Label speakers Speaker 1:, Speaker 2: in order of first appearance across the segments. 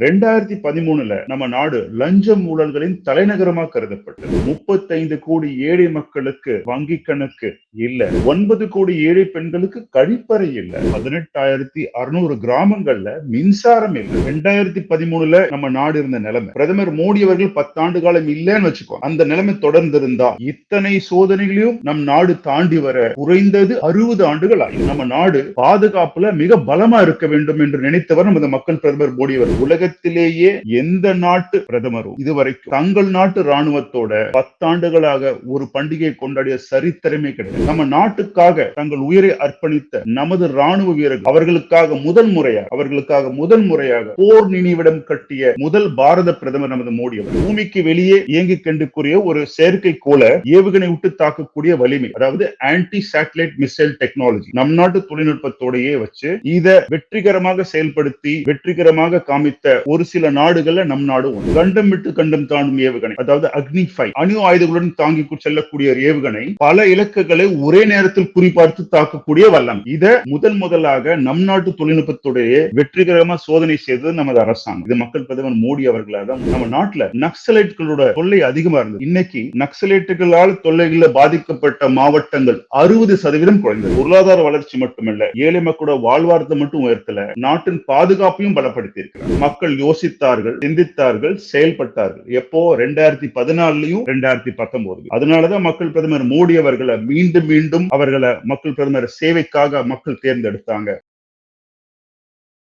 Speaker 1: ரெண்டாயிரத்தி பதிமூணுல நம்ம நாடு லஞ்சம் ஊழல்களின் தலைநகரமா கருதப்பட்டது. முப்பத்தைந்து கோடி ஏழை மக்களுக்கு வங்கி கணக்கு இல்ல. ஒன்பது கோடி ஏழை பெண்களுக்கு கழிப்பறை இல்ல. பதினெட்டாயிரத்தி அறுநூறு கிராமங்கள்ல மின்சாரம் இல்ல. ரெண்டாயிரத்தி பதிமூணுல நம்ம நாடு இருந்த நிலைமை. பிரதமர் மோடி அவர்கள் பத்தாண்டு காலம் இல்லைன்னு வச்சுக்கோ. அந்த நிலைமை தொடர்ந்து இருந்தா இத்தனை சோதனைகளையும் நம் நாடு தாண்டி வர குறைந்தது அறுபது ஆண்டுகள் ஆகும் நம்ம நாடு பாதுகாப்புல மிக பலமா இருக்க வேண்டும் என்று நினைத்தவர் நமது மக்கள் பிரதமர் மோடி அவர் உலகத்திலேயே எந்த நாட்டு பிரதமரும் இதுவரைக்கும் தங்கள் நாட்டு ராணுவத்தோட பத்தாண்டுகளாக ஒரு பண்டிகை கொண்டாடிய சரித்திரமே கிடையாது. நம்ம நாட்டுக்காக தங்கள் உயிரை அர்ப்பணித்த நமது ராணுவ வீரர்கள் அவர்களுக்காக முதல் முறையாக அவர்களுக்காக முதல் முறையாக போர் நினைவிடம் கட்டிய முதல் பாரத பிரதமர் நமது மோடி அவர் பூமிக்கு வெளியே இயங்கி கண்டுக்குரிய ஒரு செயற்கை கோல ஏவுகணை விட்டு தாக்கக்கூடிய வலிமை அதாவது ஆன்டி சேட்டலைட் மிசைல் டெக்னாலஜி நம் நாட்டு தொழில்நுட்பத்தோடையே வச்சு இத வெற்றிகரமாக செயல்படுத்தி வெற்றிகரமாக காமித்த ஒரு சில நாடுகள்ல நம் நாடு ஒன்று. கண்டம் விட்டு கண்டம் தாண்டும் ஏவுகணை அதாவது அக்னி ஃபைவ் அணு ஆயுதங்களுடன் தாங்கி செல்லக்கூடிய ஒரு ஏவுகணை பல இலக்குகளை ஒரே நேரத்தில் குறிபார்த்து தாக்கக்கூடிய வல்லம். இத முதல் முதலாக நம் நாட்டு தொழில்நுட்பத்துடைய வெற்றிகரமா சோதனை செய்தது நமது அரசாங்கம். இது மக்கள் பிரதமர் மோடி அவர்களாக தான். நம்ம நாட்டுல நக்சலைட்களோட தொல்லை அதிகமா இருந்தது. இன்னைக்கு நக்சலைட்டுகளால் தொல்லைகளில் பாதிக்கப்பட்ட மாவட்டங்கள் அறுபது சதவீதம் குறைந்தது. பொருளாதார வளர்ச்சி மட்டுமல்ல ஏழை மக்களோட வாழ்வாரத்தை மட்டும் உயர்த்தல நாட்டின் பாதுகாப்பையும் பலப்படுத்தி இருக்கிறார் மக்கள் யோசித்தார்கள் சிந்தித்தார்கள் செயல்பட்டார்கள். எப்போ? ரெண்டாயிரத்தி பதினாலுலயும் ரெண்டாயிரத்தி பத்தொன்பது அதனாலதான் மக்கள் பிரதமர் மோடி அவர்களை மீண்டும் மீண்டும் அவர்களை மக்கள் பிரதமர் சேவைக்காக மக்கள் தேர்ந்தெடுத்தாங்க.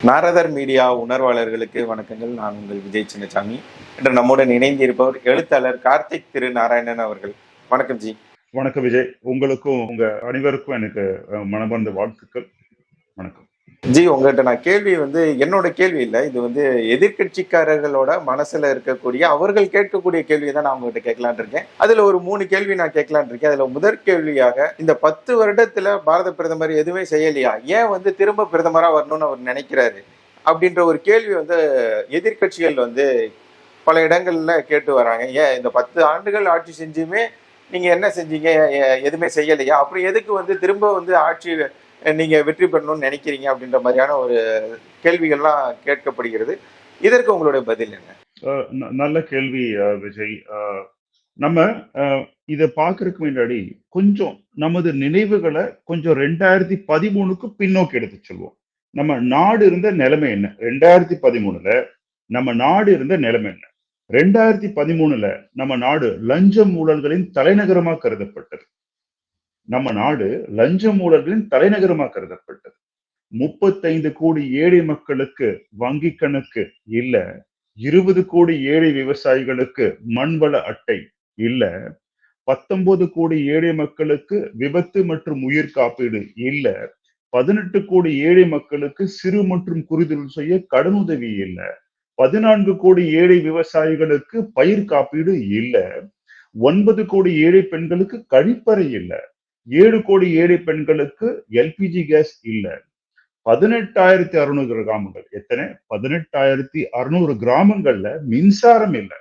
Speaker 2: நாரதர் மீடியா உணர்வாளர்களுக்கு வணக்கங்கள். நான் உங்கள் விஜய் சின்னசாமி. இன்று நம்முடன் இணைந்து இருப்பவர் எழுத்தாளர் கார்த்திக் திரு நாராயணன் அவர்கள். வணக்கம் ஜி.
Speaker 1: வணக்கம் விஜய். உங்களுக்கும் உங்க அனைவருக்கும் எனக்கு மனமார்ந்த வாழ்த்துக்கள். வணக்கம்.
Speaker 2: ஜி உங்ககிட்ட நான் கேள்வி வந்து என்னோட கேள்வி இல்லை. இது வந்து எதிர்க்கட்சிக்காரர்களோட மனசுல இருக்கக்கூடிய அவர்கள் கேட்கக்கூடிய கேள்வியை தான் நான் உங்ககிட்ட கேட்கலான் இருக்கேன். அதுல ஒரு மூணு கேள்வி நான் கேட்கலான் இருக்கேன். அதுல முதற் கேள்வியாக இந்த பத்து வருடத்துல பாரத பிரதமர் எதுவுமே செய்யலையா? ஏன் வந்து திரும்ப பிரதமரா வரணும்னு அவர் நினைக்கிறாரு? அப்படின்ற ஒரு கேள்வி வந்து எதிர்க்கட்சிகள் வந்து பல இடங்கள்ல கேட்டு வராங்க. ஏன் இந்த பத்து ஆண்டுகள் ஆட்சி செஞ்சுமே நீங்க என்ன செஞ்சீங்க? எதுவுமே செய்யலையா? அப்புறம் எதுக்கு வந்து திரும்ப வந்து ஆட்சி நீங்க வெற்றி பெறணும்னு நினைக்கிறீங்க அப்படின்ற மாதிரியான ஒரு கேள்விகள்லாம் கேட்கப்படுகிறது. இதற்கு உங்களுடைய பதில் என்ன?
Speaker 1: நல்ல கேள்வி விஜய். நம்ம அஹ், பார்க்கறதுக்கு பாக்குறதுக்கு முன்னாடி கொஞ்சம் நமது நினைவுகளை கொஞ்சம் ரெண்டாயிரத்தி பதிமூணுக்கு பின்னோக்கி எடுத்து சொல்லுவோம் நம்ம நாடு இருந்த நிலைமை என்ன? ரெண்டாயிரத்தி பதிமூணுல நம்ம நாடு இருந்த நிலைமை என்ன? ரெண்டாயிரத்தி பதிமூணுல நம்ம நாடு லஞ்சம் ஊழல்களின் தலைநகரமா கருதப்பட்டது. நம்ம நாடு லஞ்ச ஊழல்களின் தலைநகரமா கருதப்பட்டது முப்பத்தைந்து கோடி ஏழை மக்களுக்கு வங்கி கணக்கு இல்ல. இருபது கோடி ஏழை விவசாயிகளுக்கு மண்வள அட்டை இல்ல. பத்தொன்பது கோடி ஏழை மக்களுக்கு விபத்து மற்றும் உயிர் காப்பீடு இல்ல. பதினெட்டு கோடி ஏழை மக்களுக்கு சிறு மற்றும் குறுதொழில் செய்ய கடனுதவி இல்ல. பதினான்கு கோடி ஏழை விவசாயிகளுக்கு பயிர் காப்பீடு இல்ல. ஒன்பது கோடி ஏழை பெண்களுக்கு கழிப்பறை இல்ல. ஏழு கோடி ஏழை பெண்களுக்கு எல்பிஜி கேஸ் இல்ல. பதினெட்டாயிரத்தி அறுநூறு கிராமங்கள். எத்தனை? பதினெட்டாயிரத்தி அறுநூறு கிராமங்கள்ல மின்சாரம் இல்லை.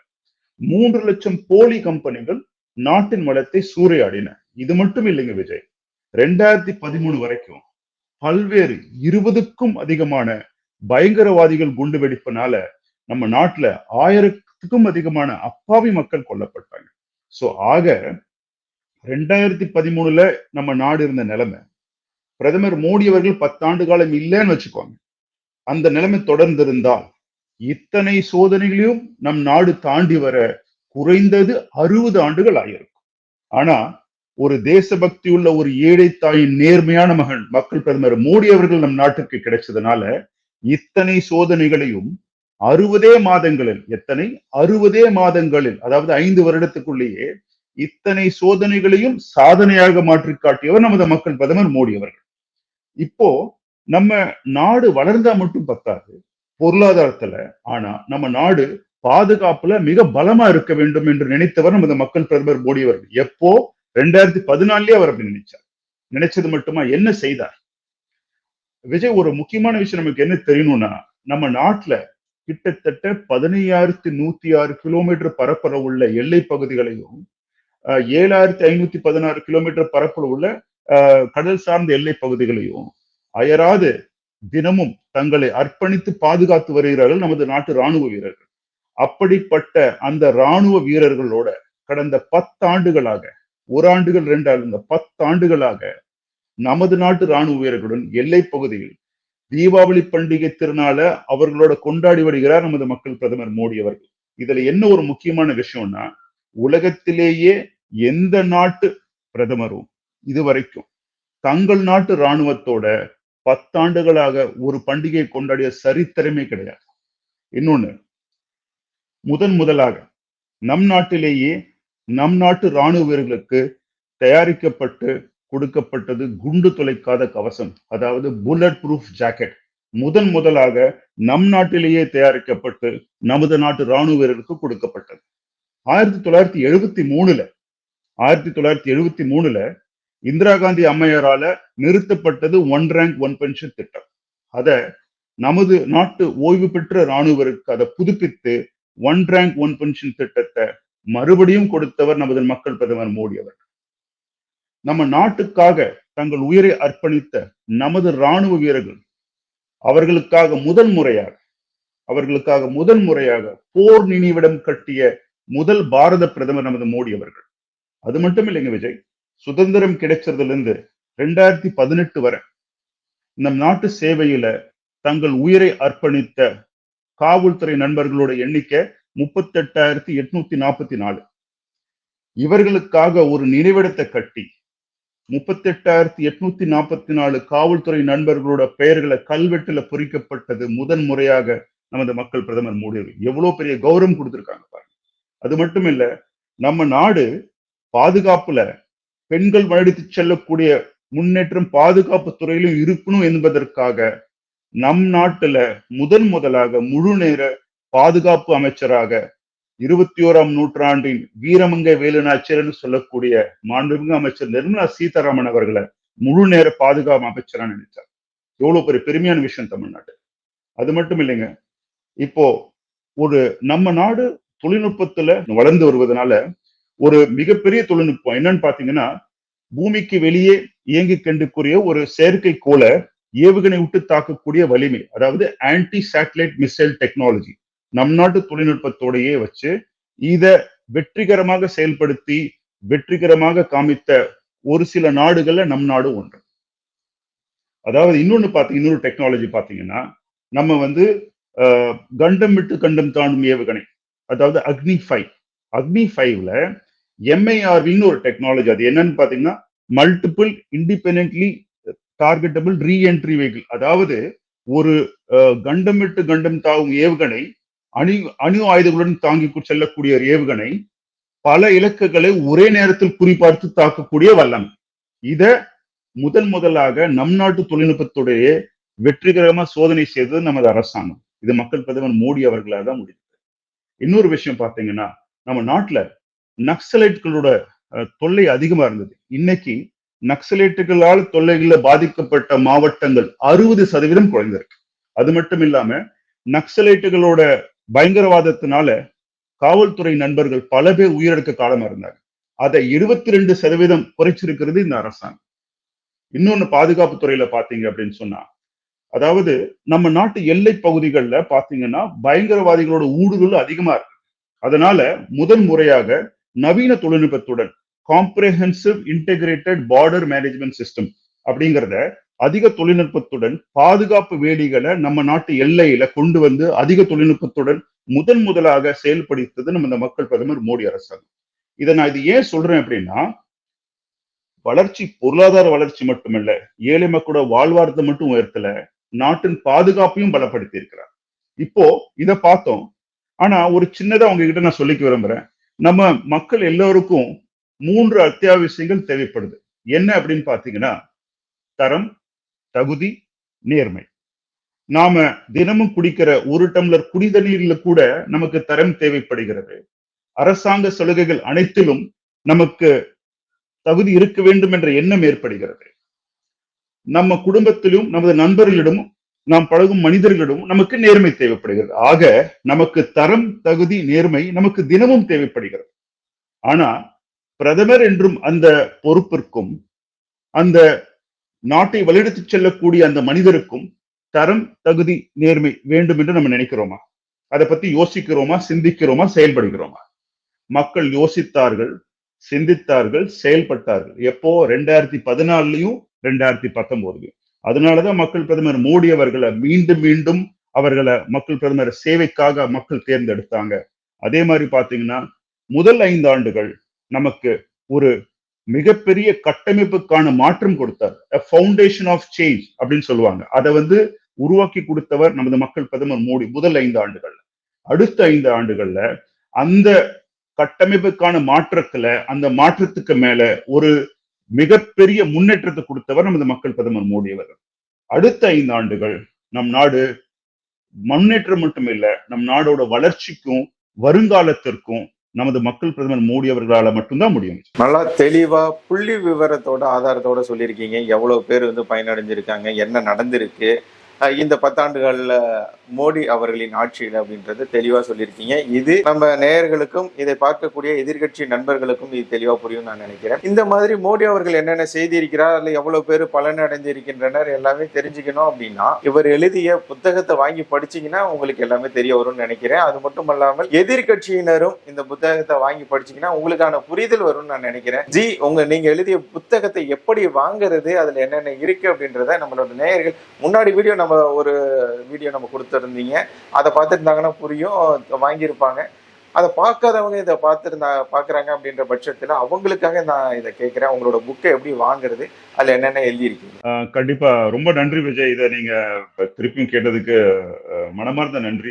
Speaker 1: மூன்று லட்சம் போலி கம்பெனிகள் நாட்டின் வளத்தை சூறையாடின. இது மட்டும் இல்லைங்க விஜய். ரெண்டாயிரத்தி பதிமூணு வரைக்கும் பல்வேறு இருபதுக்கும் அதிகமான பயங்கரவாதிகள் குண்டு வெடிப்புனால நம்ம நாட்டுல ஆயிரத்துக்கும் அதிகமான அப்பாவி மக்கள் கொல்லப்பட்டாங்க. சோ ஆக ரெண்டாயிரத்தி பதிமூணுல நம்ம நாடு இருந்த நிலைமை. பிரதமர் மோடி அவர்கள் பத்தாண்டு காலம் இல்லைன்னு வச்சுக்கோங்க. அந்த நிலைமை தொடர்ந்திருந்தால் இத்தனை சோதனைகளையும் நம் நாடு தாண்டி வர குறைந்தது அறுபது ஆண்டுகள் ஆகியிருக்கும் ஆனா ஒரு தேசபக்தி உள்ள ஒரு ஏழை தாயின் நேர்மையான மகன் மக்கள் பிரதமர் மோடி அவர்கள் நம் நாட்டுக்கு கிடைச்சதுனால இத்தனை சோதனைகளையும் அறுபதே மாதங்களில் எத்தனை? அறுபதே மாதங்களில் அதாவது ஐந்து வருடத்துக்குள்ளேயே இத்தனை சோதனைகளையும் சாதனையாக மாற்றி காட்டியவர் நமது மக்கள் பிரதமர் மோடி அவர்கள். இப்போ நம்ம நாடு வளர்ந்தா மட்டும் பத்தாது பொருளாதாரத்துல. ஆனா நம்ம நாடு பாதுகாப்புல மிக பலமா இருக்க வேண்டும் என்று நினைத்தவர் நமது மக்கள் பிரதமர் மோடி அவர்கள். எப்போ? ரெண்டாயிரத்தி பதினாலுலயே அவர் அப்படி நினைச்சார். நினைச்சது மட்டுமா? என்ன செய்தார்? விஜய் ஒரு முக்கியமான விஷயம் நமக்கு என்ன தெரியணும்னா நம்ம நாட்டுல கிட்டத்தட்ட பதினையாயிரத்தி நூத்தி ஆறு கிலோமீட்டர் பரப்பளவு உள்ள எல்லை பகுதிகளையும் ஏழாயிரத்தி ஐநூத்தி பதினாறு கிலோமீட்டர் பரப்பில் உள்ள கடல் சார்ந்த எல்லை பகுதிகளையும் அயராது தினமும் தங்களை அர்ப்பணித்து பாதுகாத்து வருகிறார்கள் நமது நாட்டு ராணுவ வீரர்கள். அப்படிப்பட்ட அந்த ராணுவ வீரர்களோட கடந்த பத்தாண்டுகளாக ஒரு ஆண்டுகள் ரெண்டு ஆண்டுங்க பத்தாண்டுகளாக நமது நாட்டு ராணுவ வீரர்களுடன் எல்லை பகுதியில் தீபாவளி பண்டிகை திருநாள அவர்களோட கொண்டாடி வருகிறார் நமது மக்கள் பிரதமர் மோடி அவர்கள். இதுல என்ன ஒரு முக்கியமான விஷயம்னா உலகத்திலேயே எந்த நாட்டு பிரதமரும் இதுவரைக்கும் தங்கள் நாட்டு ராணுவத்தோட பத்தாண்டுகளாக ஒரு பண்டிகை கொண்டாடிய சரித்திரமே கிடையாது. இன்னொன்னு முதன் முதலாக நம் நாட்டிலேயே நம் நாட்டு இராணுவ வீரர்களுக்கு தயாரிக்கப்பட்டு கொடுக்கப்பட்டது குண்டு துளைக்காத கவசம் அதாவது புல்லட் ப்ரூஃப் ஜாக்கெட் முதன் முதலாக நம் நாட்டிலேயே தயாரிக்கப்பட்டு நமது நாட்டு ராணுவ வீரர்களுக்கு கொடுக்கப்பட்டது. ஆயிரத்தி தொள்ளாயிரத்தி எழுபத்தி மூணுல ஆயிரத்தி தொள்ளாயிரத்தி எழுபத்தி மூணுல இந்திரா காந்தி அம்மையாரால நிறுத்தப்பட்டது ஒன் ரேங்க் ஒன் பென்ஷன் திட்டம். அத நமது நாட்டு ஓய்வு பெற்ற இராணுவருக்கு அதை புதுப்பித்து ஒன் ரேங்க் ஒன் பென்ஷன் திட்டத்தை மறுபடியும் கொடுத்தவர் நமது மக்கள் பிரதமர் மோடி அவர் நம்ம நாட்டுக்காக தங்கள் உயிரை அர்ப்பணித்த நமது ராணுவ வீரர்கள் அவர்களுக்காக முதல் முறையாக அவர்களுக்காக முதல் முறையாக போர் நினைவிடம் கட்டிய முதல் பாரத பிரதமர் நமது மோடி அவர்கள். அது மட்டும் இல்லைங்க விஜய். சுதந்திரம் கிடைச்சதுல இருந்து ரெண்டாயிரத்தி பதினெட்டு வரை நம் நாட்டு சேவையில தங்கள் உயிரை அர்ப்பணித்த காவல்துறை நண்பர்களோட எண்ணிக்கை முப்பத்தி எட்டாயிரத்தி எட்நூத்தி நாற்பத்தி நாலு. இவர்களுக்காக ஒரு நினைவிடத்தை கட்டி முப்பத்தி எட்டாயிரத்தி எட்நூத்தி நாற்பத்தி நாலு காவல்துறை நண்பர்களோட பெயர்களை கல்வெட்டுல பொறிக்கப்பட்டது முதன் முறையாக நமது மக்கள் பிரதமர் மோடி எவ்வளவு பெரிய கௌரவம் கொடுத்திருக்காங்க பாருங்க. அது மட்டும் இல்ல நம்ம நாடு பாதுகாப்புல பெண்கள் வழித்து செல்லக்கூடிய முன்னேற்றம் பாதுகாப்பு துறையிலும் இருக்கணும் என்பதற்காக நம் நாட்டுல முதன் முதலாக முழு நேர பாதுகாப்பு அமைச்சராக இருபத்தி ஓராம் நூற்றாண்டின் வீரமங்கை வேலுநாச்சியர்னு சொல்லக்கூடிய மாண்புமிகு அமைச்சர் நிர்மலா சீதாராமன் அவர்களை முழு நேர பாதுகாப்பு அமைச்சரா நினைச்சார் எவ்வளவு பெரிய பெருமையான விஷயம் தமிழ்நாட்டு அது மட்டும் இல்லைங்க. இப்போ ஒரு நம்ம நாடு தொழில்நுட்பத்துல வளர்ந்து வருவதனால ஒரு மிகப்பெரிய தொழில்நுட்பம் என்னன்னு பாத்தீங்கன்னா பூமிக்கு வெளியே இயங்கி கண்டுக்குரிய ஒரு செயற்கைக்கோளை ஏவுகணை விட்டு தாக்கக்கூடிய வலிமை அதாவது ஆன்டி சேட்டலைட் மிசைல் டெக்னாலஜி நம் நாட்டு தொழில்நுட்பத்தோடையே வச்சு இத வெற்றிகரமாக செயல்படுத்தி வெற்றிகரமாக காமித்த ஒரு சில நாடுகள்ல நம் நாடு ஒன்று. அதாவது இன்னொன்னு பார்த்து இன்னொரு டெக்னாலஜி பாத்தீங்கன்னா நம்ம வந்து கண்டம் விட்டு கண்டம் தாண்டும் ஏவுகணை அதாவது அக்னி ஃபைவ் அக்னி ஃபைவ்ல எம்ஐஆர்வின்னு ஒரு டெக்னாலஜி அது என்னன்னு பாத்தீங்கன்னா multiple independently targetable reentry vehicle அதாவது ஒரு கண்டமிட்டு கண்டம் தாவும் ஏவுகணை அணு அணு ஆயுதங்களுடன் தாங்கி செல்லக்கூடிய ஒரு ஏவுகணை பல இலக்குகளை ஒரே நேரத்தில் குறிபார்த்து தாக்கக்கூடிய வல்லமை. இத முதன் முதலாக நம் நாட்டு தொழில்நுட்பத்துடைய வெற்றிகரமா சோதனை செய்தது நமது அரசாங்கம். இது மக்கள் பிரதமர் மோடி அவர்களால் தான் முடிந்தது இன்னொரு விஷயம் பார்த்தீங்கன்னா நம்ம நாட்டுல நக்சலைட்களோட தொல்லை அதிகமா இருந்தது. இன்னைக்கு நக்சலைட்டுகளால் தொல்லைகள்ல பாதிக்கப்பட்ட மாவட்டங்கள் அறுபது சதவீதம் குறைந்திருக்கு. அது மட்டும் இல்லாம நக்சலைட்டுகளோட பயங்கரவாதத்தினால காவல்துறை நண்பர்கள் பல பேர் உயிரிழக்க காலமா இருந்தாங்க. அதை இருபத்தி ரெண்டு சதவீதம் குறைச்சிருக்கிறது இந்த அரசாங்கம். இன்னொன்னு பாதுகாப்பு துறையில பாத்தீங்க அப்படின்னு சொன்னா அதாவது நம்ம நாட்டு எல்லை பகுதிகளில் பாத்தீங்கன்னா பயங்கரவாதிகளோட ஊடுருவல் அதிகமா இருக்கு. அதனால முதன் முறையாக நவீன தொழில்நுட்பத்துடன் comprehensive integrated border management system அப்படிங்கிறத அதிக தொழில்நுட்பத்துடன் பாதுகாப்பு வேலிகளை நம்ம நாட்டு எல்லையில கொண்டு வந்து அதிக தொழில்நுட்பத்துடன் முதன் முதலாக செயல்படுத்தது நம்ம இந்த மக்கள் பிரதமர் மோடி அரசாங்கம். இதை நான் இது ஏன் சொல்றேன் அப்படின்னா வளர்ச்சி பொருளாதார வளர்ச்சி மட்டுமல்ல ஏழை மக்களோட வாழ்வாரத்தை மட்டும் உயர்த்தல நாட்டின் பாதுகாப்பையும் பலப்படுத்தி இருக்கிறார் இப்போ இத பார்த்தோம். ஆனா ஒரு சின்னதா உங்ககிட்ட நான் சொல்லிக்க விரும்புறேன். நம்ம மக்கள் எல்லோருக்கும் மூன்று அத்தியாவசியங்கள் தேவைப்படுது. என்ன அப்படின்னு பாத்தீங்கன்னா தரம் தகுதி நேர்மை. நாம தினமும் குடிக்கிற ஒரு டம்ளர் குடிதண்ணீர்ல கூட நமக்கு தரம் தேவைப்படுகிறது. அரசாங்க சலுகைகள் அனைத்திலும் நமக்கு தகுதி இருக்க வேண்டும் என்ற எண்ணம் ஏற்படுகிறது. நம்ம குடும்பத்திலும் நமது நண்பர்களிடமும் நாம் பழகும் மனிதர்களிடம் நமக்கு நேர்மை தேவைப்படுகிறது. ஆக நமக்கு தரம் தகுதி நேர்மை நமக்கு தினமும் தேவைப்படுகிறது. ஆனா பிரதமர் என்றும் அந்த பொறுப்பிற்கும் அந்த நாட்டை வழிநடத்தி செல்லக்கூடிய அந்த மனிதருக்கும் தரம் தகுதி நேர்மை வேண்டும் என்று நம்ம நினைக்கிறோமா? அதை பத்தி யோசிக்கிறோமா? சிந்திக்கிறோமா? செயல்படுகிறோமா? மக்கள் யோசித்தார்கள் சிந்தித்தார்கள் செயல்பட்டார்கள். எப்போ? ரெண்டாயிரத்தி பதினாலுலயும் ரெண்டாயிரத்தி பத்தொன்பதுலயும். அதனாலதான் மக்கள் பிரதமர் மோடி அவர்களை மீண்டும் மீண்டும் அவர்களை மக்கள் பிரதமர் சேவைக்காக மக்கள் தேர்ந்தெடுத்தாங்க. அதே மாதிரி பாத்தீங்கன்னா முதல் ஐந்து ஆண்டுகள் நமக்கு ஒரு மிகப்பெரிய கட்டமைப்புக்கான மாற்றம் கொடுத்தார். ஃபவுண்டேஷன் ஆஃப் சேஞ்ச் அப்படின்னு சொல்லுவாங்க. அதை வந்து உருவாக்கி கொடுத்தவர் நமது மக்கள் பிரதமர் மோடி முதல் ஐந்து ஆண்டுகள்ல. அடுத்த ஐந்து ஆண்டுகள்ல அந்த கட்டமைப்புக்கான மாற்றத்துல அந்த மாற்றத்துக்கு மேல ஒரு மிகப்பெரிய முன்னேற்றத்தை கொடுத்தவர் நமது மக்கள் பிரதமர் மோடி அவர்கள். அடுத்த ஐந்து ஆண்டுகள் நம் நாடு முன்னேற்றம் மட்டும் இல்ல நம் நாடோட வளர்ச்சிக்கும் வருங்காலத்திற்கும் நமது மக்கள் பிரதமர் மோடி அவர்களால மட்டும்தான் முடியும்.
Speaker 2: நல்லா தெளிவா புள்ளி விவரத்தோட ஆதாரத்தோட சொல்லியிருக்கீங்க. எவ்வளவு பேர் வந்து பயனடைஞ்சிருக்காங்க என்ன நடந்திருக்கு இந்த பத்தாண்டுகள்ல மோடி அவர்களின் ஆட்சியில் அப்படின்றது தெளிவா சொல்லியிருக்கீங்க. இது நம்ம நேயர்களுக்கும் இதை பார்க்கக்கூடிய எதிர்க்கட்சி நண்பர்களுக்கும் இது தெளிவா புரியும் நான் நினைக்கிறேன். இந்த மாதிரி மோடி அவர்கள் என்னென்ன செய்தி இருக்கிறார் அதுல எவ்வளவு பேர் பலன் அடைஞ்சிருக்கின்றனர் எல்லாமே தெரிஞ்சுக்கணும் அப்படின்னா இவர் எழுதிய புத்தகத்தை வாங்கி படிச்சீங்கன்னா உங்களுக்கு எல்லாமே தெரிய வரும்னு நினைக்கிறேன். அது மட்டும் அல்லாமல் எதிர்க்கட்சியினரும் இந்த புத்தகத்தை வாங்கி படிச்சீங்கன்னா உங்களுக்கான புரிதல் வரும்னு நான் நினைக்கிறேன். ஜி உங்க நீங்க எழுதிய புத்தகத்தை எப்படி வாங்குறது அதுல என்னென்ன இருக்கு அப்படின்றத நம்மளோட நேயர்கள் முன்னாடி வீடியோ நம்ம ஒரு வீடியோ நம்ம கொடுத்துருந்தீங்க அதை பார்த்துருந்தாங்கன்னா புரியும். வாங்கியிருப்பாங்க. அதை பார்க்காதவங்க இதை பார்த்துருந்தா பார்க்குறாங்க அப்படின்ற பட்சத்தில் அவங்களுக்காக நான் இதை கேட்குறேன். உங்களோட புக்கை எப்படி வாங்குறது? அதில் என்னென்ன எழுதியிருக்கீங்க?
Speaker 1: கண்டிப்பாக ரொம்ப நன்றி விஜய். இதை நீங்க திருப்பியும் கேட்டதுக்கு மனமார்ந்த நன்றி.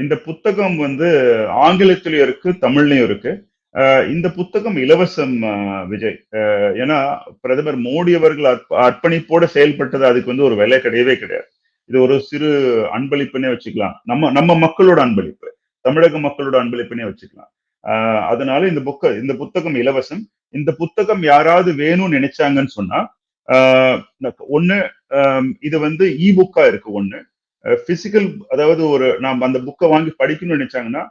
Speaker 1: இந்த புத்தகம் வந்து ஆங்கிலத்திலையும் இருக்கு தமிழ்லயும் இருக்கு. இந்த புத்தகம் இலவசம் விஜய். ஆஹ் ஏன்னா பிரதமர் மோடி அவர்கள் அர்ப்பணிப்போட செயல்பட்டது அதுக்கு வந்து ஒரு விலை கிடையவே கிடையாது. இது ஒரு சிறு அன்பளிப்புன்னே வச்சுக்கலாம். நம்ம நம்ம மக்களோட அன்பளிப்பு. தமிழக மக்களோட அன்பளிப்புன்னே வச்சுக்கலாம். ஆஹ் அதனால இந்த புக்க இந்த புத்தகம் இலவசம். இந்த புத்தகம் யாராவது வேணும்னு நினைச்சாங்கன்னு சொன்னா ஆஹ் ஒண்ணு ஆஹ் இது வந்து இ புக்கா இருக்கு ஒண்ணு. பிசிக்கல் அதாவது ஒரு நாம் அந்த புக்கை வாங்கி படிக்கணும்னு நினைச்சாங்கன்னா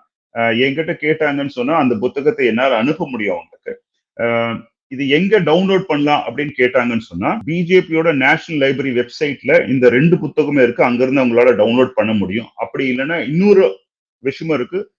Speaker 1: என்கிட்ட கேட்டாங்கன்னு சொன்னா அந்த புத்தகத்தை என்னால அனுப்ப முடியும் அவங்களுக்கு. ஆஹ் இது எங்க டவுன்லோட் பண்ணலாம் அப்படின்னு கேட்டாங்கன்னு சொன்னா பிஜேபியோட நேஷனல் லைப்ரரி வெப்சைட்ல இந்த ரெண்டு புத்தகமே இருக்கு. அங்கிருந்து அவங்களால டவுன்லோட் பண்ண முடியும். அப்படி இல்லைன்னா இன்னொரு விஷயமும் இருக்கு.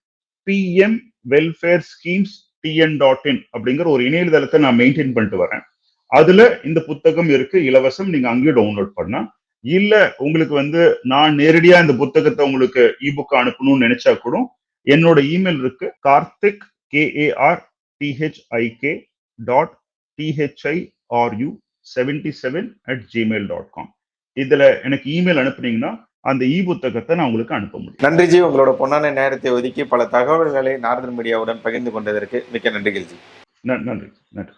Speaker 1: PM welfare schemes TN dot in அப்படிங்கிற ஒரு இணையதளத்தை நான் மெயின்டைன் பண்ணிட்டு வரேன். அதுல இந்த புத்தகம் இருக்கு. இலவசம் நீங்க அங்கேயும் டவுன்லோட் பண்ணலாம். இல்ல உங்களுக்கு வந்து நான் நேரடியா இந்த புத்தகத்தை உங்களுக்கு இபுக் அனுப்பணும்னு நினைச்சா கூட என்னோட இமெயில் இருக்கு. Karthik K A R D H I K dot D H I R U seventy seven at Gmail dot com இதுல எனக்கு இமெயில் அனுப்புனீங்கன்னா அந்த இ புத்தகத்தை நான் உங்களுக்கு அனுப்ப முடியும்.
Speaker 2: நன்றி ஜி. உங்களோட பொன்னான நேரத்தை ஒதுக்கி பல தகவல்களை நாரதன் மீடியாவுடன் பகிர்ந்து கொண்டதற்கு மிக்க நன்றிகள் ஜி.
Speaker 1: நன்றி நன்றி.